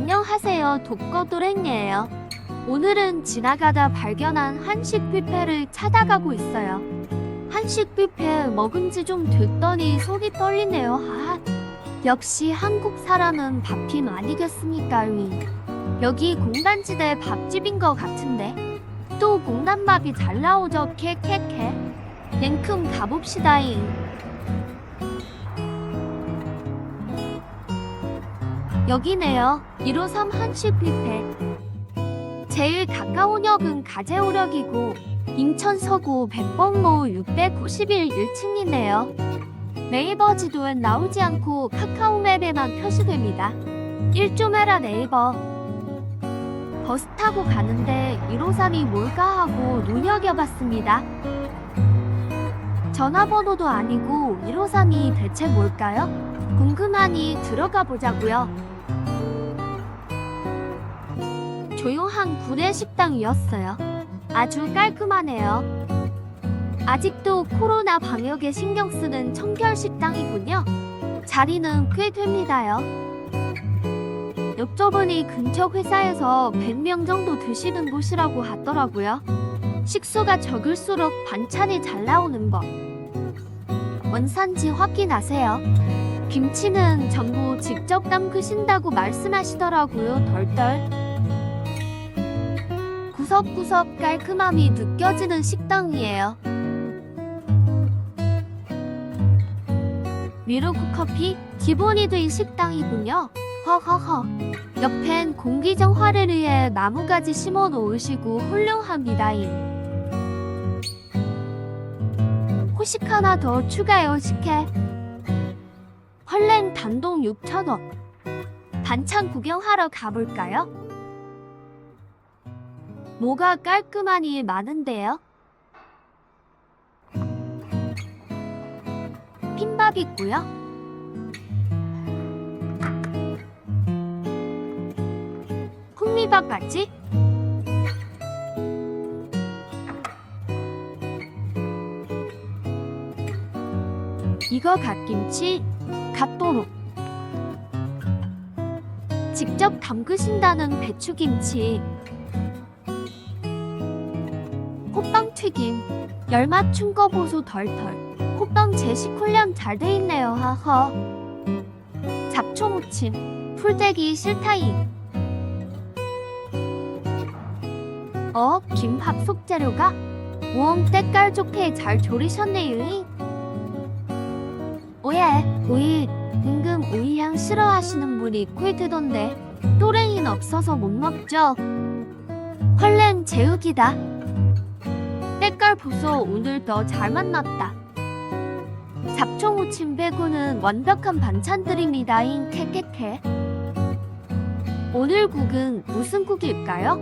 안녕하세요. 독거도랭이에요. 오늘은 지나가다 발견한 한식 뷔페를 찾아가고 있어요. 한식 뷔페 먹은 지 좀 됐더니 속이 떨리네요. 아, 역시 한국 사람은 밥힘 아니겠습니까? 위. 여기 공단지대 밥집인 것 같은데 또 공단밥이 잘 나오죠. 캐캐캐. 냉큼 가봅시다잉. 여기네요. 153 한식 뷔페. 제일 가까운 역은 가재오역이고 인천 서구 백범로 691 1층이네요. 네이버 지도엔 나오지 않고 카카오맵에만 표시됩니다. 1좀해라 네이버. 버스 타고 가는데 153이 뭘까 하고 눈여겨봤습니다. 전화번호도 아니고 153이 대체 뭘까요? 궁금하니 들어가 보자고요. 조용한 구내 식당이었어요. 아주 깔끔하네요. 아직도 코로나 방역에 신경 쓰는 청결 식당이군요. 자리는 꽤 됩니다요. 여쭤보니 근처 회사에서 100명 정도 드시는 곳이라고 하더라고요. 식수가 적을수록 반찬이 잘 나오는 법. 원산지 확인하세요. 김치는 전부 직접 담그신다고 말씀하시더라고요. 덜덜. 구석구석 깔끔함이 느껴지는 식당이에요. 미루크 커피 기본이 된 식당이군요. 허허허. 옆엔 공기 정 화레르에 나무가지 심어 놓으시고 훌륭합니다잉. 호식 하나 더 추가요 식혜. 헐랭 단동 6,000원. 반찬 구경하러 가볼까요? 뭐가 깔끔하니 많은데요? 핀밥 있고요. 풍미밥 같지? 이거 갓김치, 갓도로. 직접 담그신다는 배추김치. 튀김, 열 맞춘 거 보소 덜덜. 호빵 제식 훈련 잘돼 있네요 하허. 잡초 무침, 풀떼기 싫다잉. 어, 김밥 속재료가? 우엉 때깔 좋게 잘 조리셨네요. 오예, 우이, 은근 우이향 싫어하시는 분이 꽤 되던데 또랭이는 없어서 못 먹죠. 헐랭 제육이다. 때깔 보소 오늘 더 잘 만났다. 잡초 무침 빼고는 완벽한 반찬들입니다잉 캐캐캐. 오늘 국은 무슨 국일까요?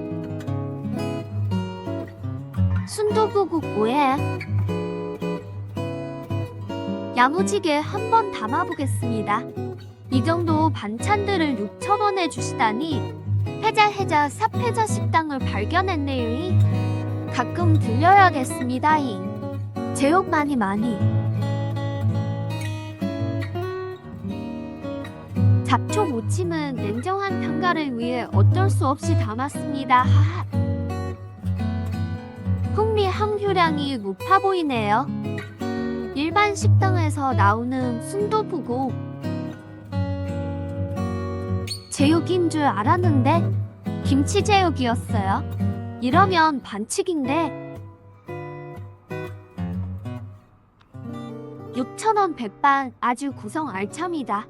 순두부국 뭐해? 야무지게 한번 담아보겠습니다. 이 정도 반찬들을 6,000원에 주시다니 해자해자 삽해자 식당을 발견했네요. 가끔 들려야겠습니다잉. 제육 많이 많이. 잡초 무침은 냉정한 평가를 위해 어쩔 수 없이 담았습니다. 풍미 함유량이 높아 보이네요. 일반 식당에서 나오는 순두부고 제육인 줄 알았는데 김치 제육이었어요. 이러면 반칙인데 6,000원 백반 아주 구성 알참이다.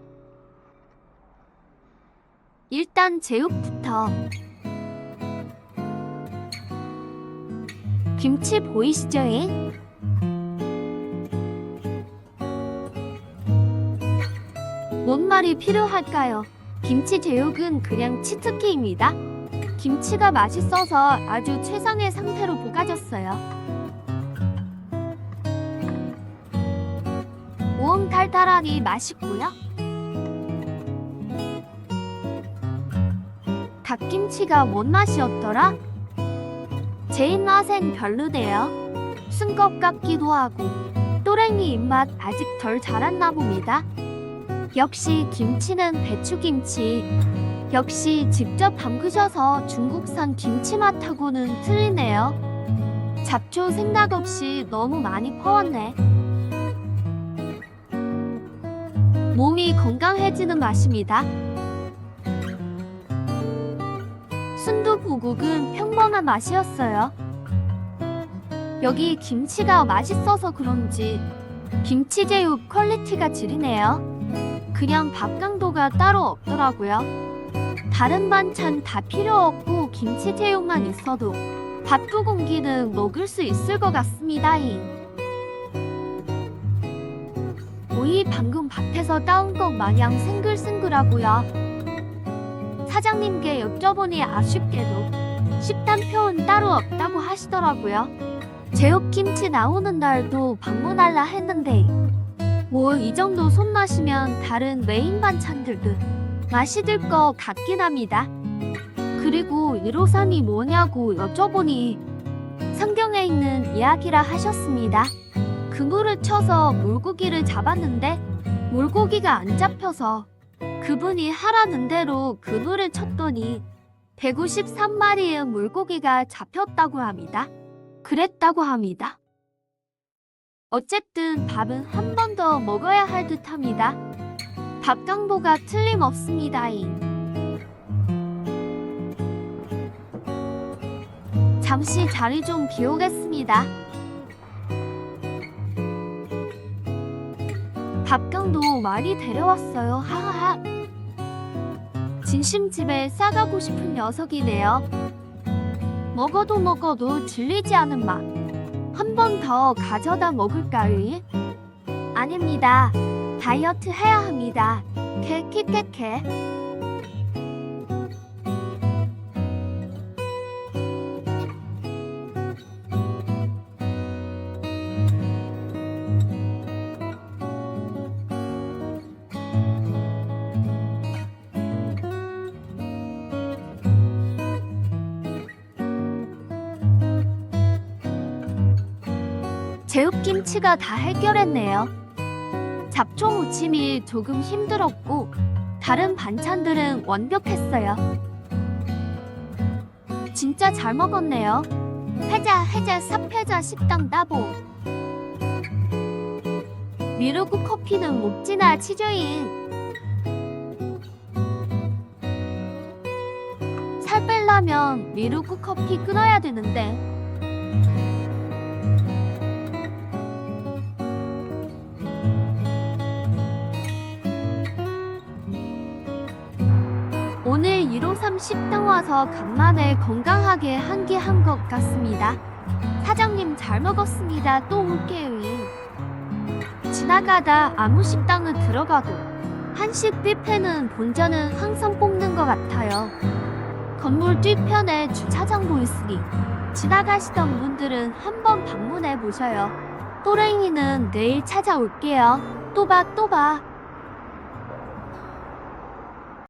일단 제육부터 김치 보이시죠? 잉? 뭔 말이 필요할까요? 김치 제육은 그냥 치트키입니다. 김치가 맛있어서 아주 최상의 상태로 볶아졌어요. 달달하니 맛있고요. 닭김치가 뭔 맛이었더라? 제 입맛엔 별로네요. 쓴것 같기도 하고 또랭이 입맛 아직 덜 자랐나 봅니다. 역시 김치는 배추김치. 역시 직접 담그셔서 중국산 김치 맛하고는 틀리네요. 잡초 생각 없이 너무 많이 퍼왔네. 몸이 건강해지는 맛입니다. 순두부국은 평범한 맛이었어요. 여기 김치가 맛있어서 그런지 김치제육 퀄리티가 지리네요. 그냥 밥 강도가 따로 없더라고요. 다른 반찬 다 필요 없고 김치 제육만 있어도 밥 두 공기는 먹을 수 있을 것 같습니다. 오이 방금 밭에서 따온 것 마냥 싱글싱글하고요. 사장님께 여쭤보니 아쉽게도 식단표는 따로 없다고 하시더라고요. 제육김치 나오는 날도 방문할라 했는데 뭐 이 정도 손맛이면 다른 메인 반찬들도 맛이 들 것 같긴 합니다. 그리고 153이 뭐냐고 여쭤보니 성경에 있는 이야기라 하셨습니다. 그물을 쳐서 물고기를 잡았는데 물고기가 안 잡혀서 그분이 하라는 대로 그물을 쳤더니 153마리의 물고기가 잡혔다고 합니다. 그랬다고 합니다. 어쨌든 밥은 한 번 더 먹어야 할 듯 합니다. 밥 강도가 틀림없습니다. 잠시 자리 좀 비우겠습니다. 밥강도 많이 데려왔어요. 하하하. 진심집에 싸가고 싶은 녀석이네요. 먹어도 먹어도 질리지 않은 맛. 한 번 더 가져다 먹을까요? 아닙니다. 다이어트 해야 합니다. 캐키캐캐. 제육김치가 다 해결했네요. 잡초 무침이 조금 힘들었고 다른 반찬들은 완벽했어요. 진짜 잘 먹었네요. 해자 해자 삽해자 식당 따보. 미루고 커피는 목지나 치조인. 살 빼려면 미루고 커피 끊어야 되는데 오늘 153 식당 와서 간만에 건강하게 한끼한 것 같습니다. 사장님 잘 먹었습니다. 또 올게요. 지나가다 아무 식당을 들어가도 한식 뷔페는 본전은 항상 뽑는 것 같아요. 건물 뒤편에 주차장도 있으니 지나가시던 분들은 한번 방문해 보셔요. 또랭이는 내일 찾아올게요. 또 봐, 또 봐.